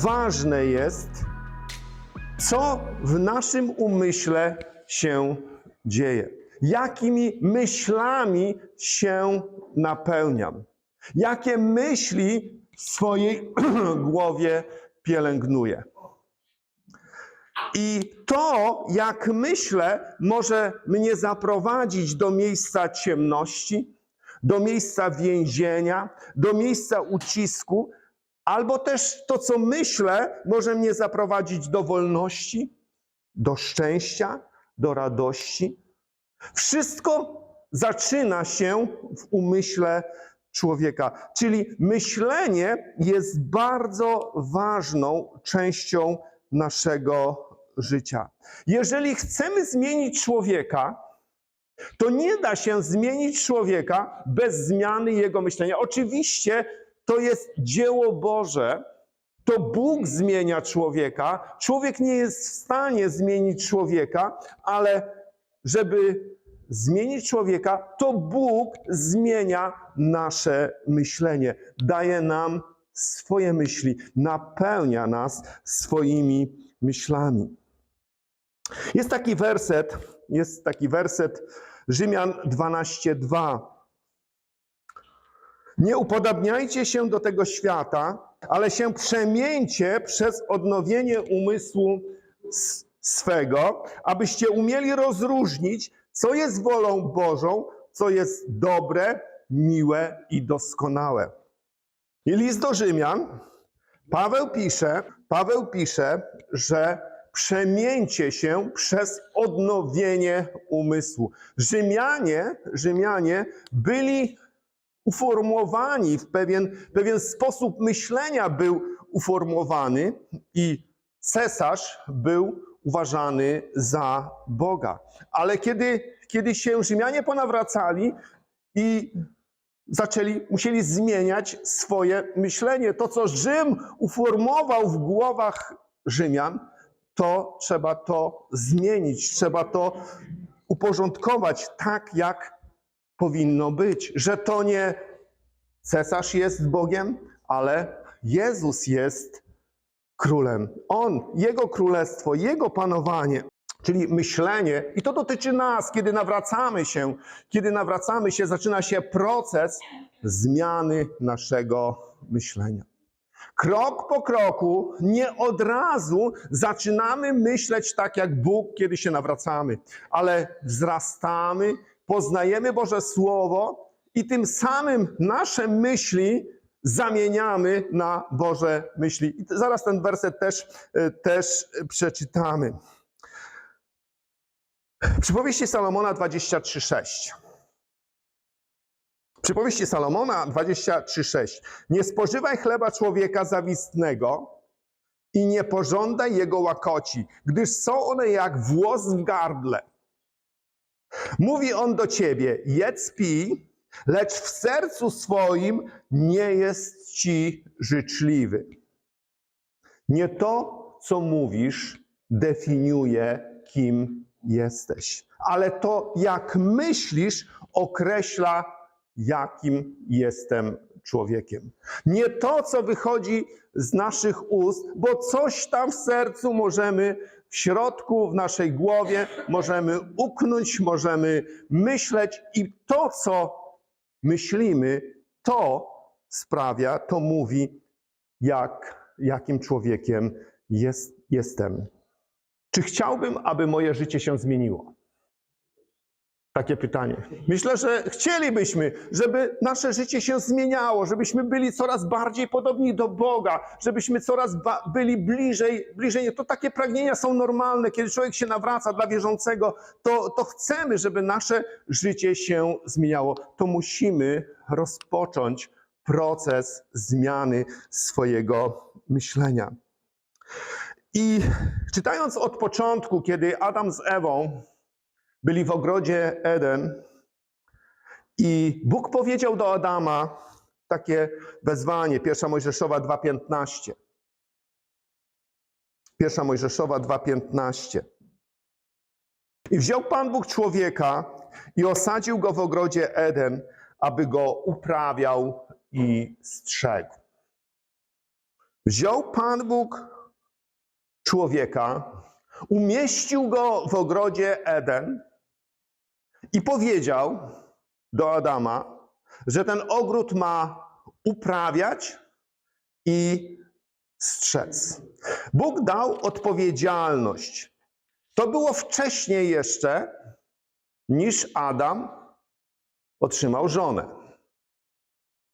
ważne jest, co w naszym umyśle się dzieje. Jakimi myślami się napełniam. Jakie myśli w swojej głowie pielęgnuję. I to, jak myślę, może mnie zaprowadzić do miejsca ciemności, do miejsca więzienia, do miejsca ucisku, albo też to, co myślę, może mnie zaprowadzić do wolności, do szczęścia, do radości. Wszystko zaczyna się w umyśle człowieka. Czyli myślenie jest bardzo ważną częścią naszego życia. Jeżeli chcemy zmienić człowieka, to nie da się zmienić człowieka bez zmiany jego myślenia. Oczywiście to jest dzieło Boże, to Bóg zmienia człowieka. Człowiek nie jest w stanie zmienić człowieka, ale żeby zmienić człowieka, to Bóg zmienia nasze myślenie. Daje nam swoje myśli, napełnia nas swoimi myślami. Jest taki werset, jest taki werset Rzymian 12:2. Nie upodabniajcie się do tego świata, ale się przemieńcie przez odnowienie umysłu swego, abyście umieli rozróżnić, co jest wolą Bożą, co jest dobre, miłe i doskonałe. I list do Rzymian, Paweł pisze, Paweł pisze, że przemieńcie się przez odnowienie umysłu. Rzymianie, Rzymianie byli uformowani w pewien, pewien sposób myślenia był uformowany i cesarz był uważany za Boga. Ale kiedy, kiedy się Rzymianie ponawracali i zaczęli, musieli zmieniać swoje myślenie. To, co Rzym uformował w głowach Rzymian, to trzeba to zmienić, trzeba to uporządkować tak, jak powinno być. Że to nie cesarz jest Bogiem, ale Jezus jest królem. On, Jego królestwo, Jego panowanie, czyli myślenie, i to dotyczy nas, kiedy nawracamy się, kiedy nawracamy się, zaczyna się proces zmiany naszego myślenia. Krok po kroku, nie od razu zaczynamy myśleć tak jak Bóg, kiedy się nawracamy, ale wzrastamy, poznajemy Boże Słowo i tym samym nasze myśli zamieniamy na Boże myśli. I zaraz ten werset też, e, też przeczytamy. Przypowieści Salomona 23:6. Przypowieści Salomona 23:6. Nie spożywaj chleba człowieka zawistnego i nie pożądaj jego łakoci, gdyż są one jak włos w gardle. Mówi on do ciebie: jedz, pij, lecz w sercu swoim nie jest ci życzliwy. Nie to, co mówisz, definiuje, kim jesteś, ale to, jak myślisz, określa, jakim jestem człowiekiem. Nie to, co wychodzi z naszych ust, bo coś tam w sercu możemy, w środku, w naszej głowie, możemy uknąć, możemy myśleć, i to, co myślimy, to sprawia, to mówi, jak, jakim człowiekiem jest, jestem. Czy chciałbym, aby moje życie się zmieniło? Takie pytanie. Myślę, że chcielibyśmy, żeby nasze życie się zmieniało, żebyśmy byli coraz bardziej podobni do Boga, żebyśmy coraz byli bliżej, bliżej. To takie pragnienia są normalne. Kiedy człowiek się nawraca dla wierzącego, to, to chcemy, żeby nasze życie się zmieniało. To musimy rozpocząć proces zmiany swojego myślenia. I czytając od początku, kiedy Adam z Ewą byli w ogrodzie Eden i Bóg powiedział do Adama takie wezwanie, 1 Mojżeszowa 2,15. 1 Mojżeszowa 2,15. I wziął Pan Bóg człowieka i osadził go w ogrodzie Eden, aby go uprawiał i strzegł. Wziął Pan Bóg człowieka, umieścił go w ogrodzie Eden i powiedział do Adama, że ten ogród ma uprawiać i strzec. Bóg dał odpowiedzialność. To było wcześniej jeszcze, niż Adam otrzymał żonę.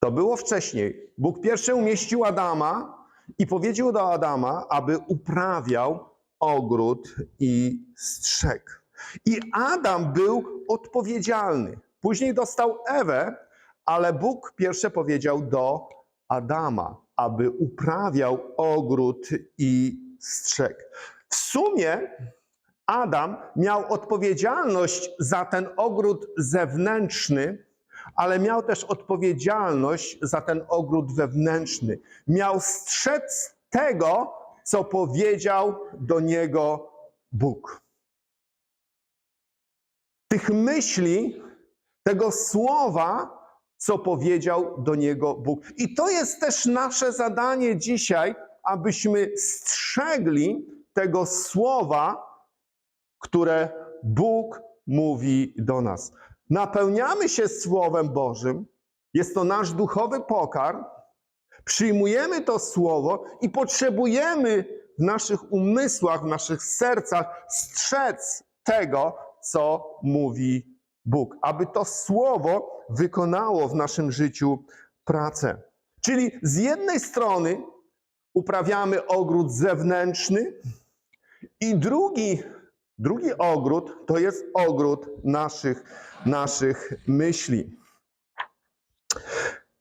To było wcześniej. Bóg pierwszy umieścił Adama i powiedział do Adama, aby uprawiał ogród i strzegł. I Adam był odpowiedzialny. Później dostał Ewę, ale Bóg pierwsze powiedział do Adama, aby uprawiał ogród i strzegł. W sumie Adam miał odpowiedzialność za ten ogród zewnętrzny, ale miał też odpowiedzialność za ten ogród wewnętrzny. Miał strzec tego, co powiedział do niego Bóg. Tych myśli, tego słowa, co powiedział do niego Bóg. I to jest też nasze zadanie dzisiaj, abyśmy strzegli tego słowa, które Bóg mówi do nas. Napełniamy się Słowem Bożym, jest to nasz duchowy pokarm, przyjmujemy to Słowo i potrzebujemy w naszych umysłach, w naszych sercach strzec tego, co mówi Bóg, aby to Słowo wykonało w naszym życiu pracę. Czyli z jednej strony uprawiamy ogród zewnętrzny i drugi Drugi ogród to jest ogród naszych, naszych myśli.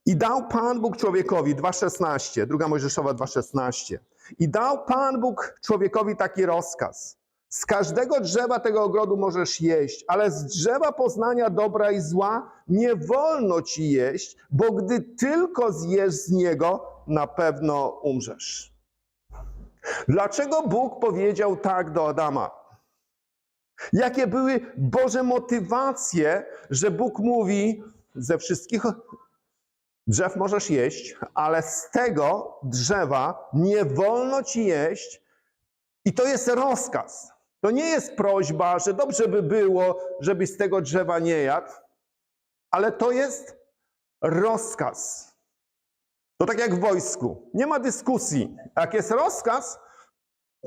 I dał Pan Bóg człowiekowi, 2,16, druga Mojżeszowa 2,16. I dał Pan Bóg człowiekowi taki rozkaz. Z każdego drzewa tego ogrodu możesz jeść, ale z drzewa poznania dobra i zła nie wolno ci jeść, bo gdy tylko zjesz z niego, na pewno umrzesz. Dlaczego Bóg powiedział tak do Adama? Jakie były Boże motywacje, że Bóg mówi, ze wszystkich drzew możesz jeść, ale z tego drzewa nie wolno ci jeść. I to jest rozkaz. To nie jest prośba, że dobrze by było, żebyś z tego drzewa nie jadł, ale to jest rozkaz. To tak jak w wojsku. Nie ma dyskusji. Jak jest rozkaz,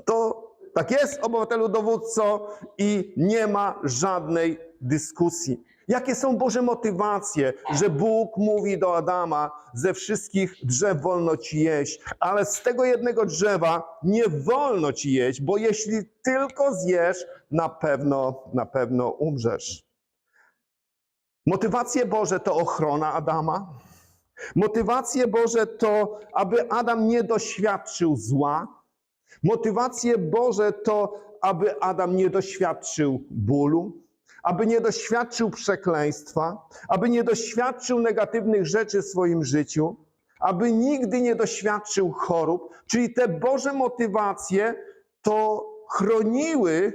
to tak jest, obywatelu dowódco, i nie ma żadnej dyskusji. Jakie są Boże motywacje, że Bóg mówi do Adama, ze wszystkich drzew wolno ci jeść, ale z tego jednego drzewa nie wolno ci jeść, bo jeśli tylko zjesz, na pewno, na pewno umrzesz. Motywacje Boże to ochrona Adama. Motywacje Boże to, aby Adam nie doświadczył zła. Motywacje Boże to, aby Adam nie doświadczył bólu, aby nie doświadczył przekleństwa, aby nie doświadczył negatywnych rzeczy w swoim życiu, aby nigdy nie doświadczył chorób. Czyli te Boże motywacje to chroniły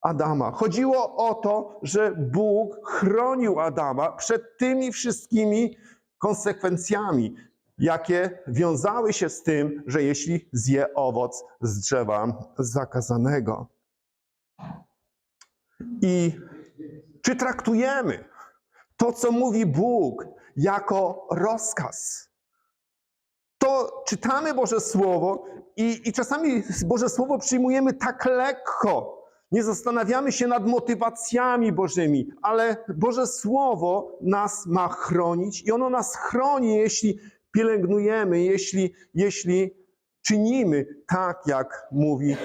Adama. Chodziło o to, że Bóg chronił Adama przed tymi wszystkimi konsekwencjami, jakie wiązały się z tym, że jeśli zje owoc z drzewa zakazanego. I czy traktujemy to, co mówi Bóg, jako rozkaz? To czytamy Boże Słowo i, i czasami Boże Słowo przyjmujemy tak lekko. Nie zastanawiamy się nad motywacjami Bożymi, ale Boże Słowo nas ma chronić i ono nas chroni, jeśli pielęgnujemy, jeśli, jeśli czynimy tak, jak mówi,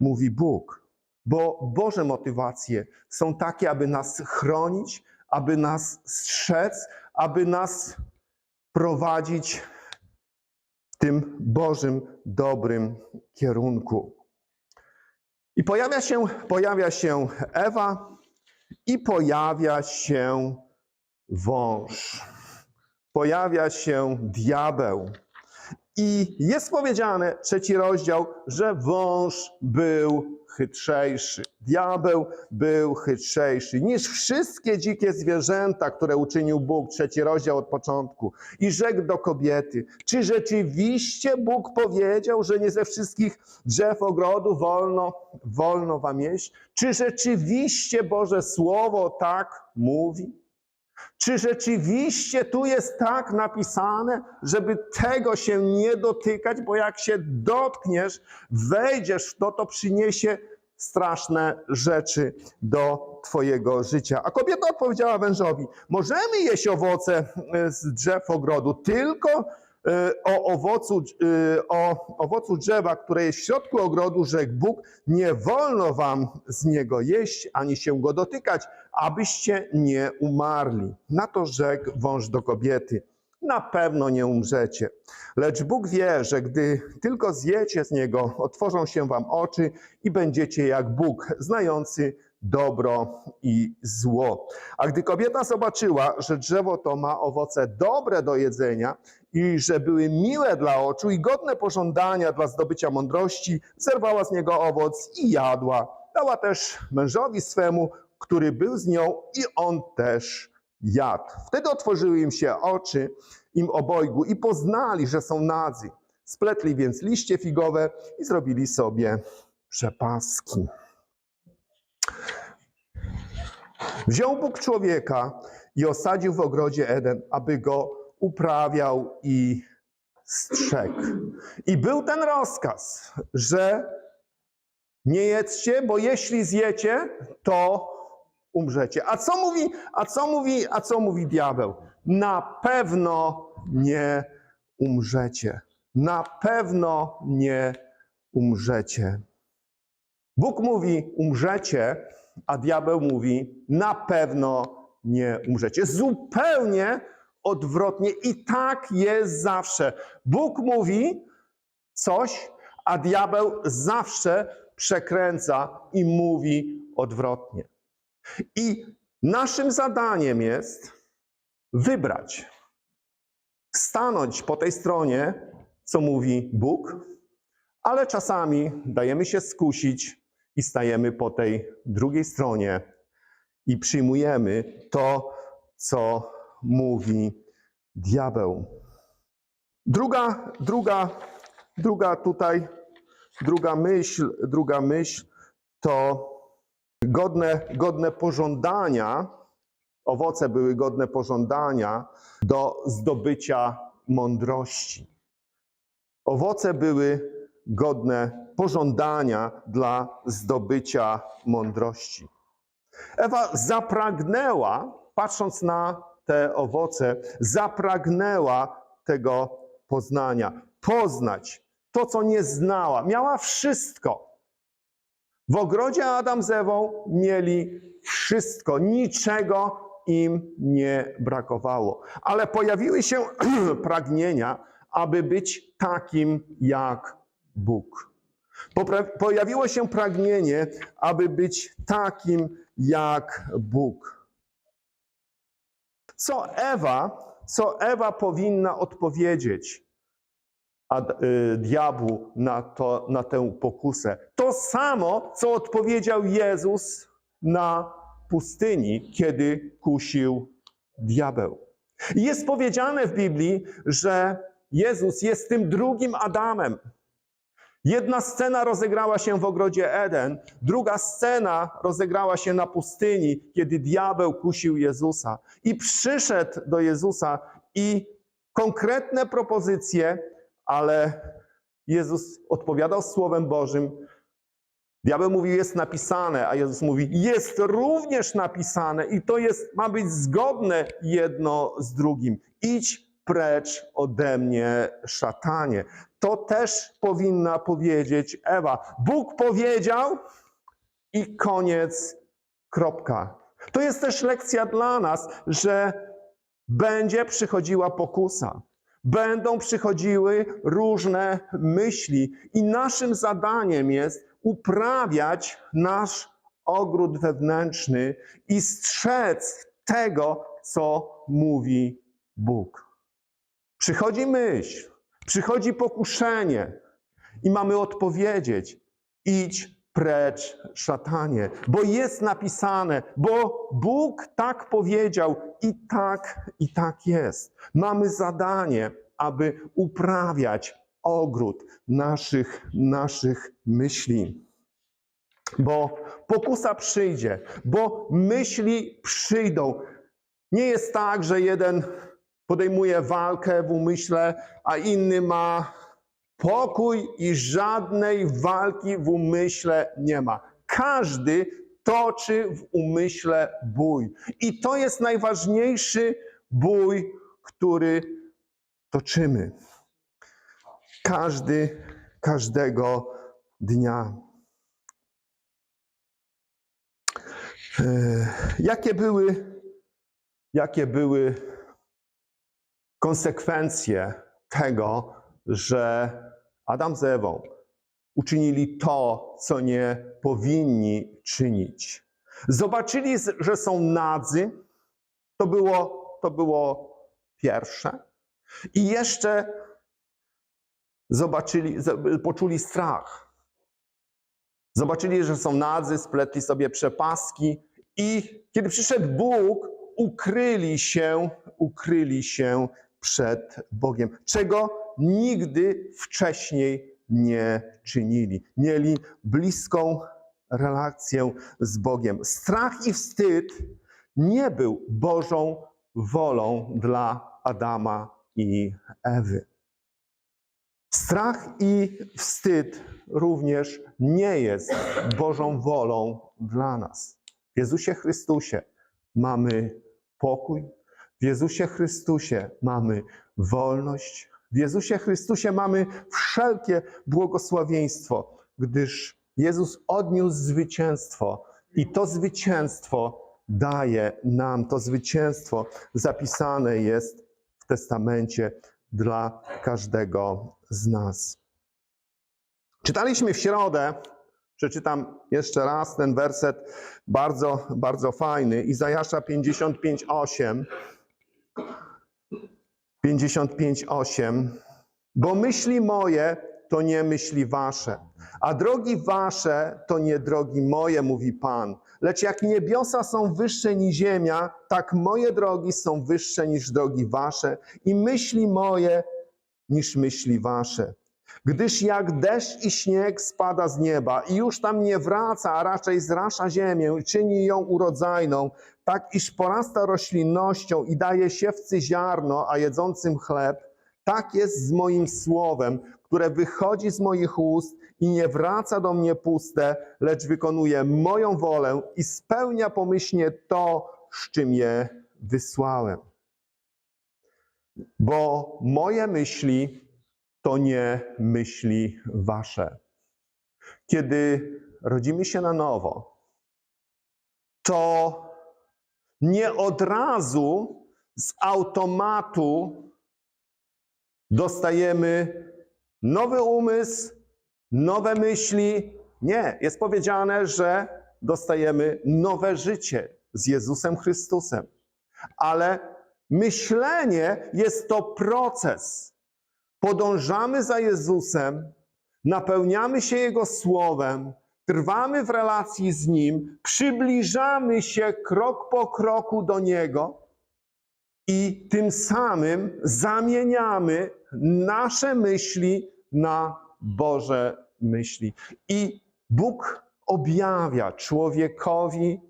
mówi Bóg. Bo Boże motywacje są takie, aby nas chronić, aby nas strzec, aby nas prowadzić w tym Bożym, dobrym kierunku. I pojawia się, pojawia się Ewa i pojawia się wąż. Pojawia się diabeł. I jest powiedziane, trzeci rozdział, że wąż był chytrzejszy. Diabeł był chytrzejszy niż wszystkie dzikie zwierzęta, które uczynił Bóg. Trzeci rozdział od początku. I rzekł do kobiety: Czy rzeczywiście Bóg powiedział, że nie ze wszystkich drzew ogrodu wolno, wolno wam jeść? Czy rzeczywiście Boże Słowo tak mówi? Czy rzeczywiście tu jest tak napisane, żeby tego się nie dotykać, bo jak się dotkniesz, wejdziesz w to, to przyniesie straszne rzeczy do Twojego życia. A kobieta odpowiedziała wężowi: Możemy jeść owoce z drzew ogrodu, tylko o owocu, e, o owocu drzewa, które jest w środku ogrodu, rzekł Bóg, nie wolno wam z niego jeść, ani się go dotykać, abyście nie umarli. Na to rzekł wąż do kobiety, na pewno nie umrzecie. Lecz Bóg wie, że gdy tylko zjecie z niego, otworzą się wam oczy i będziecie jak Bóg, znający dobro i zło. A gdy kobieta zobaczyła, że drzewo to ma owoce dobre do jedzenia i że były miłe dla oczu i godne pożądania dla zdobycia mądrości, zerwała z niego owoc i jadła. Dała też mężowi swemu, który był z nią i on też jadł. Wtedy otworzyły im się oczy im obojgu i poznali, że są nadzy. Spletli więc liście figowe i zrobili sobie przepaski. Wziął Bóg człowieka i osadził w ogrodzie Eden, aby go uprawiał i strzegł. I był ten rozkaz, że nie jedzcie, bo jeśli zjecie, to umrzecie. A co mówi, a co mówi, a co mówi diabeł? Na pewno nie umrzecie. Na pewno nie umrzecie. Bóg mówi umrzecie, a diabeł mówi na pewno nie umrzecie. Zupełnie odwrotnie i tak jest zawsze. Bóg mówi coś, a diabeł zawsze przekręca i mówi odwrotnie. I naszym zadaniem jest wybrać, stanąć po tej stronie, co mówi Bóg, ale czasami dajemy się skusić i stajemy po tej drugiej stronie i przyjmujemy to, co mówi diabeł. Druga, druga, druga tutaj, druga myśl, druga myśl to godne, godne pożądania, owoce były godne pożądania do zdobycia mądrości. Owoce były godne pożądania dla zdobycia mądrości. Ewa zapragnęła, patrząc na te owoce, zapragnęła tego poznania, poznać to, co nie znała. Miała wszystko. W ogrodzie Adam z Ewą mieli wszystko, niczego im nie brakowało. Ale pojawiły się pragnienia, aby być takim jak Bóg. Pojawiło się pragnienie, aby być takim jak Bóg. Co Ewa, co Ewa powinna odpowiedzieć a, y, diabłu na, to, na tę pokusę? To samo, co odpowiedział Jezus na pustyni, kiedy kusił diabeł. Jest powiedziane w Biblii, że Jezus jest tym drugim Adamem. Jedna scena rozegrała się w ogrodzie Eden, druga scena rozegrała się na pustyni, kiedy diabeł kusił Jezusa. I przyszedł do Jezusa i konkretne propozycje, ale Jezus odpowiadał Słowem Bożym. Diabeł mówił, jest napisane, a Jezus mówi, jest również napisane i to jest, ma być zgodne jedno z drugim. Idź precz ode mnie, szatanie. To też powinna powiedzieć Ewa. Bóg powiedział i koniec, kropka. To jest też lekcja dla nas, że będzie przychodziła pokusa. Będą przychodziły różne myśli, i naszym zadaniem jest uprawiać nasz ogród wewnętrzny i strzec tego, co mówi Bóg. Przychodzi myśl, Przychodzi pokuszenie i mamy odpowiedzieć: idź precz, szatanie, bo jest napisane, bo Bóg tak powiedział i tak, i tak jest. Mamy zadanie, aby uprawiać ogród naszych, naszych myśli. Bo pokusa przyjdzie, bo myśli przyjdą. Nie jest tak, że jeden podejmuje walkę w umyśle, a inny ma pokój i żadnej walki w umyśle nie ma. Każdy toczy w umyśle bój. I to jest najważniejszy bój, który toczymy. Każdy, każdego dnia. E, Jakie były, jakie były konsekwencje tego, że Adam z Ewą uczynili to, co nie powinni czynić? Zobaczyli, że są nadzy, to było, to było pierwsze. I jeszcze zobaczyli, poczuli strach. Zobaczyli, że są nadzy, spletli sobie przepaski i kiedy przyszedł Bóg, ukryli się, ukryli się przed Bogiem, czego nigdy wcześniej nie czynili. Mieli bliską relację z Bogiem. Strach i wstyd nie był Bożą wolą dla Adama i Ewy. Strach i wstyd również nie jest Bożą wolą dla nas. W Jezusie Chrystusie mamy pokój, w Jezusie Chrystusie mamy wolność, w Jezusie Chrystusie mamy wszelkie błogosławieństwo, gdyż Jezus odniósł zwycięstwo i to zwycięstwo daje nam, to zwycięstwo zapisane jest w testamencie dla każdego z nas. Czytaliśmy w środę, przeczytam jeszcze raz ten werset, bardzo, bardzo fajny, Izajasza 55:8. 55:8. Bo myśli moje to nie myśli wasze, a drogi wasze to nie drogi moje, mówi Pan. Lecz jak niebiosa są wyższe niż ziemia, tak moje drogi są wyższe niż drogi wasze i myśli moje niż myśli wasze. Gdyż jak deszcz i śnieg spada z nieba i już tam nie wraca, a raczej zrasza ziemię czyni ją urodzajną, tak iż porasta roślinnością i daje siewcy ziarno, a jedzącym chleb, tak jest z moim słowem, które wychodzi z moich ust i nie wraca do mnie puste, lecz wykonuje moją wolę i spełnia pomyślnie to, z czym je wysłałem. Bo moje myśli to nie myśli wasze. Kiedy rodzimy się na nowo, to nie od razu z automatu dostajemy nowy umysł, nowe myśli. Nie, jest powiedziane, że dostajemy nowe życie z Jezusem Chrystusem. Ale myślenie jest to proces. Podążamy za Jezusem, napełniamy się Jego słowem, trwamy w relacji z Nim, przybliżamy się krok po kroku do Niego i tym samym zamieniamy nasze myśli na Boże myśli. I Bóg objawia człowiekowi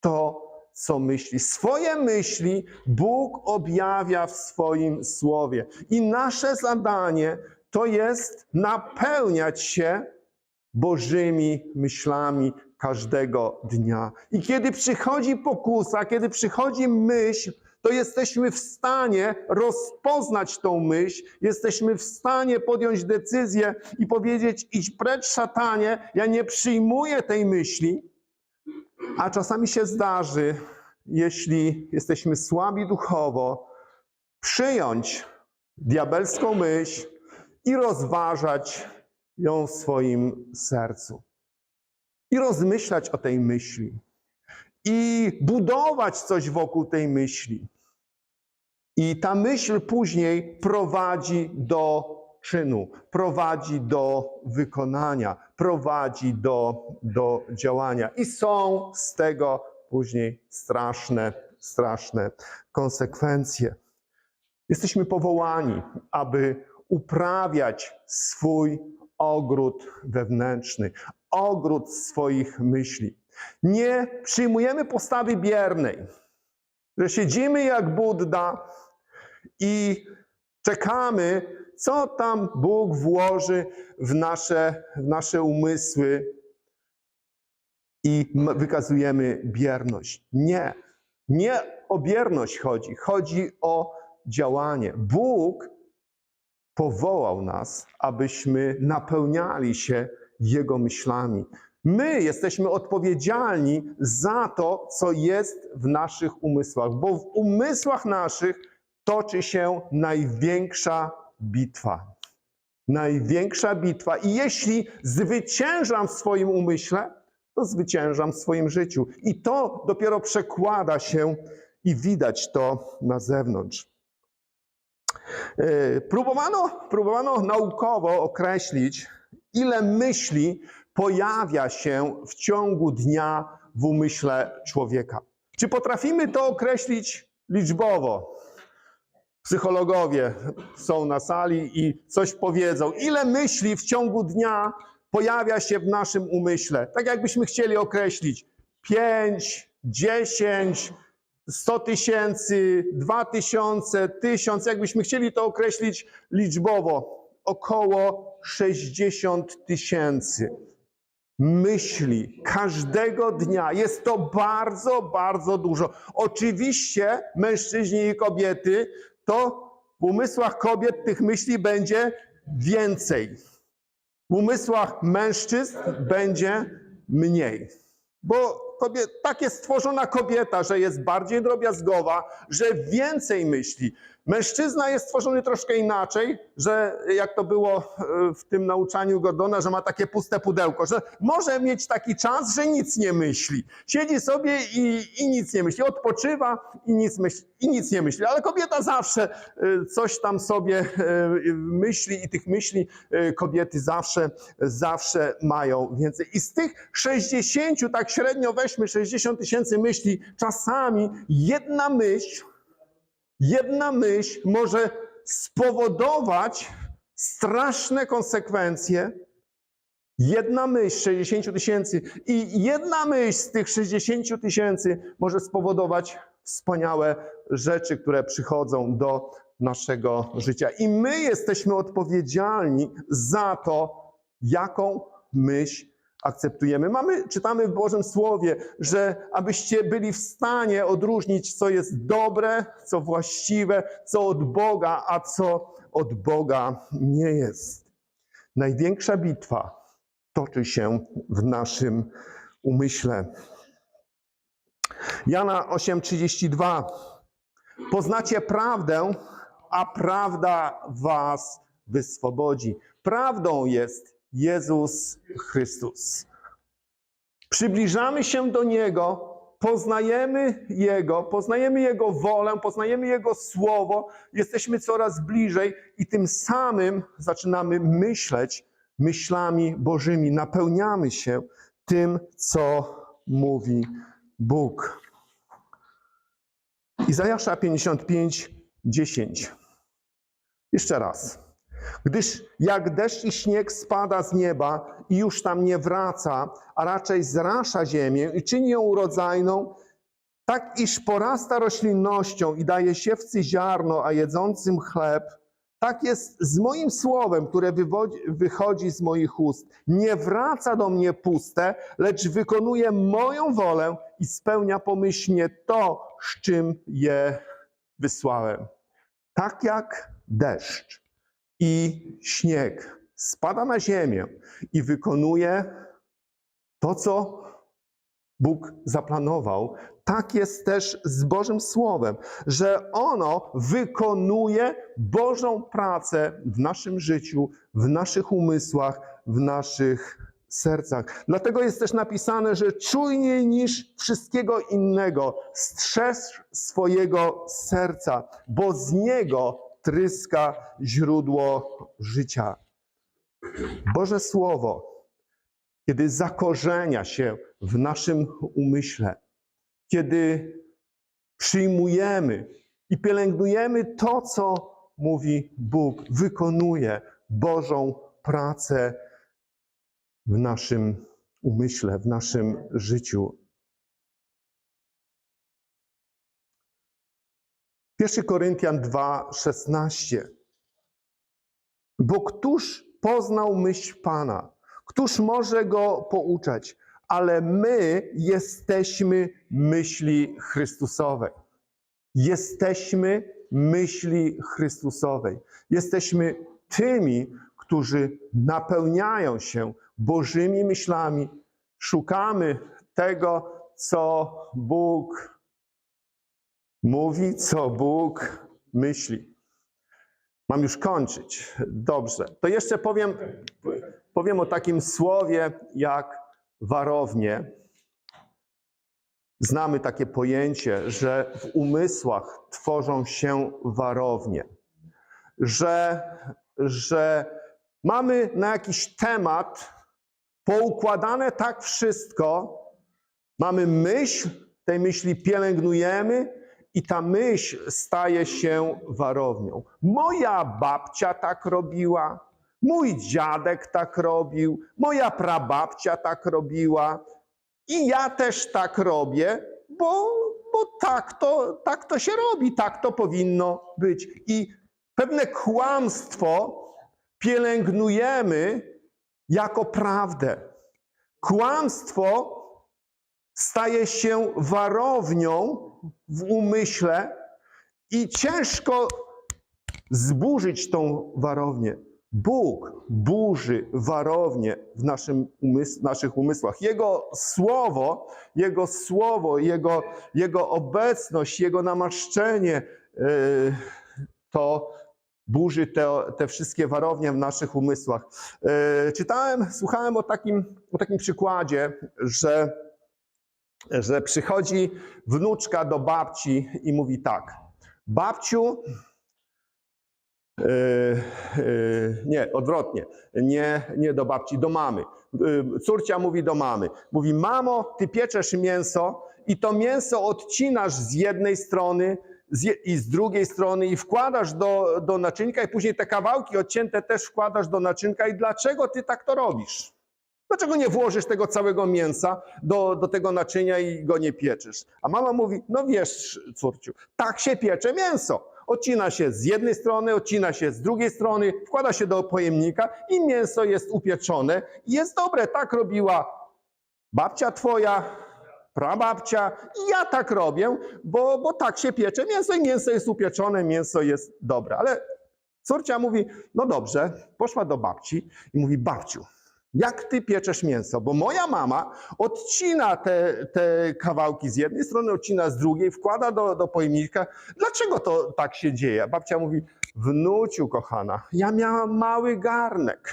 to, co myśli. Swoje myśli Bóg objawia w swoim słowie. I nasze zadanie to jest napełniać się Bożymi myślami każdego dnia. I kiedy przychodzi pokusa, kiedy przychodzi myśl, to jesteśmy w stanie rozpoznać tą myśl, jesteśmy w stanie podjąć decyzję i powiedzieć: idź precz, szatanie, ja nie przyjmuję tej myśli. A czasami się zdarzy, jeśli jesteśmy słabi duchowo, przyjąć diabelską myśl i rozważać ją w swoim sercu. I rozmyślać o tej myśli. I budować coś wokół tej myśli. I ta myśl później prowadzi do czynu, prowadzi do wykonania, prowadzi do, do działania. I są z tego później straszne, straszne konsekwencje. Jesteśmy powołani, aby uprawiać swój ogród wewnętrzny, ogród swoich myśli. Nie przyjmujemy postawy biernej, że siedzimy jak Budda i czekamy, co tam Bóg włoży w nasze, w nasze umysły i wykazujemy bierność. Nie, nie o bierność chodzi, chodzi o działanie. Bóg powołał nas, abyśmy napełniali się Jego myślami. My jesteśmy odpowiedzialni za to, co jest w naszych umysłach, bo w umysłach naszych toczy się największa bitwa. Największa bitwa. I jeśli zwyciężam w swoim umyśle, to zwyciężam w swoim życiu. I to dopiero przekłada się i widać to na zewnątrz. Yy, Próbowano, próbowano naukowo określić, ile myśli pojawia się w ciągu dnia w umyśle człowieka. Czy potrafimy to określić liczbowo? Psychologowie są na sali i coś powiedzą. Ile myśli w ciągu dnia pojawia się w naszym umyśle? Tak jakbyśmy chcieli określić 5, 10, 100 tysięcy, 2 tysiące, 1000, jakbyśmy chcieli to określić liczbowo, około 60 tysięcy myśli każdego dnia. Jest to bardzo, bardzo dużo. Oczywiście mężczyźni i kobiety, to w umysłach kobiet tych myśli będzie więcej. W umysłach mężczyzn będzie mniej. Bo kobiet, tak jest stworzona kobieta, że jest bardziej drobiazgowa, że więcej myśli. Mężczyzna jest stworzony troszkę inaczej, że jak to było e, w tym nauczaniu Gordona, że ma takie puste pudełko, że może mieć taki czas, że nic nie myśli. Siedzi sobie i, i nic nie myśli, odpoczywa i nic, myśli, i nic nie myśli. Ale kobieta zawsze e, coś tam sobie e, myśli i tych myśli kobiety zawsze, zawsze mają więcej. I z tych 60, tak średnio weźmy 60 tysięcy myśli, czasami jedna myśl, jedna myśl może spowodować straszne konsekwencje. Jedna myśl 60 tysięcy i jedna myśl z tych 60 tysięcy może spowodować wspaniałe rzeczy, które przychodzą do naszego życia. I my jesteśmy odpowiedzialni za to, jaką myśl akceptujemy. Mamy, czytamy w Bożym Słowie, że abyście byli w stanie odróżnić, co jest dobre, co właściwe, co od Boga, a co od Boga nie jest. Największa bitwa toczy się w naszym umyśle. Jana 8:32. Poznacie prawdę, a prawda was wyswobodzi. Prawdą jest Jezus Chrystus. Przybliżamy się do Niego, poznajemy Jego, poznajemy Jego wolę, poznajemy Jego słowo, jesteśmy coraz bliżej i tym samym zaczynamy myśleć myślami Bożymi, napełniamy się tym, co mówi Bóg. Izajasza 55, 10. Jeszcze raz. Gdyż jak deszcz i śnieg spada z nieba i już tam nie wraca, a raczej zrasza ziemię i czyni ją urodzajną, tak iż porasta roślinnością i daje siewcy ziarno, a jedzącym chleb, tak jest z moim słowem, które wywodzi, wychodzi z moich ust. Nie wraca do mnie puste, lecz wykonuje moją wolę i spełnia pomyślnie to, z czym je wysłałem. Tak jak deszcz i śnieg spada na ziemię i wykonuje to, co Bóg zaplanował, tak jest też z Bożym Słowem, że ono wykonuje Bożą pracę w naszym życiu, w naszych umysłach, w naszych sercach. Dlatego jest też napisane, że czujniej niż wszystkiego innego strzeż swojego serca, bo z niego tryska źródło życia. Boże Słowo, kiedy zakorzenia się w naszym umyśle, kiedy przyjmujemy i pielęgnujemy to, co mówi Bóg, wykonuje Bożą pracę w naszym umyśle, w naszym życiu. 1 Koryntian 2, 16. Bo któż poznał myśl Pana? Któż może go pouczać? Ale my jesteśmy myśli Chrystusowej. Jesteśmy myśli Chrystusowej. Jesteśmy tymi, którzy napełniają się Bożymi myślami. Szukamy tego, co Bóg mówi, co Bóg myśli. Mam już kończyć. Dobrze. To jeszcze powiem, powiem o takim słowie jak warownie. Znamy takie pojęcie, że w umysłach tworzą się warownie. Że, że mamy na jakiś temat poukładane tak wszystko, mamy myśl, tej myśli pielęgnujemy, i ta myśl staje się warownią. Moja babcia tak robiła, mój dziadek tak robił, moja prababcia tak robiła i ja też tak robię, bo, bo tak, to, tak to się robi, tak to powinno być. I pewne kłamstwo pielęgnujemy jako prawdę. Kłamstwo staje się warownią w umyśle i ciężko zburzyć tą warownię. Bóg burzy warownię w naszym naszych umysłach. Jego słowo, Jego słowo, Jego, Jego obecność, Jego namaszczenie yy, to burzy te, te wszystkie warownie w naszych umysłach. Yy, czytałem, słuchałem o takim, o takim przykładzie, że że przychodzi wnuczka do babci i mówi tak: Babciu, yy, yy, nie, odwrotnie, nie, nie do babci, do mamy. Yy, córcia mówi do mamy: Mówi, mamo, ty pieczesz mięso i to mięso odcinasz z jednej strony i z drugiej strony i wkładasz do, do naczynka, i później te kawałki odcięte też wkładasz do naczynka. I dlaczego ty tak to robisz? Dlaczego nie włożysz tego całego mięsa do, do tego naczynia i go nie pieczysz? A mama mówi, no wiesz, córciu, tak się piecze mięso. Odcina się z jednej strony, odcina się z drugiej strony, wkłada się do pojemnika i mięso jest upieczone i jest dobre. Tak robiła babcia twoja, prababcia i ja tak robię, bo, bo tak się piecze mięso i mięso jest upieczone, mięso jest dobre. Ale córcia mówi, no dobrze, poszła do babci i mówi, babciu, jak ty pieczesz mięso? Bo moja mama odcina te, te kawałki z jednej strony, odcina z drugiej, wkłada do, do pojemnika. Dlaczego to tak się dzieje? Babcia mówi, wnuciu kochana, ja miałam mały garnek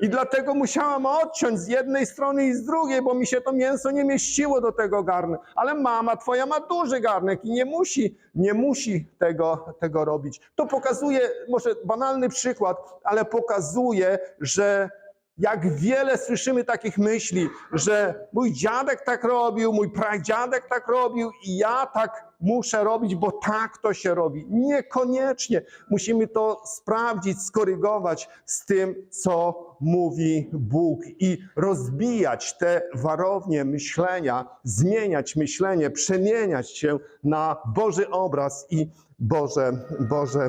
i dlatego musiałam odciąć z jednej strony i z drugiej, bo mi się to mięso nie mieściło do tego garnka. Ale mama twoja ma duży garnek i nie musi, nie musi tego, tego robić. To pokazuje, może banalny przykład, ale pokazuje, że jak wiele słyszymy takich myśli, że mój dziadek tak robił, mój pradziadek tak robił i ja tak muszę robić, bo tak to się robi. Niekoniecznie. Musimy to sprawdzić, skorygować z tym, co mówi Bóg i rozbijać te warownie myślenia, zmieniać myślenie, przemieniać się na Boży obraz i Boże, Boże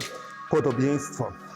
podobieństwo.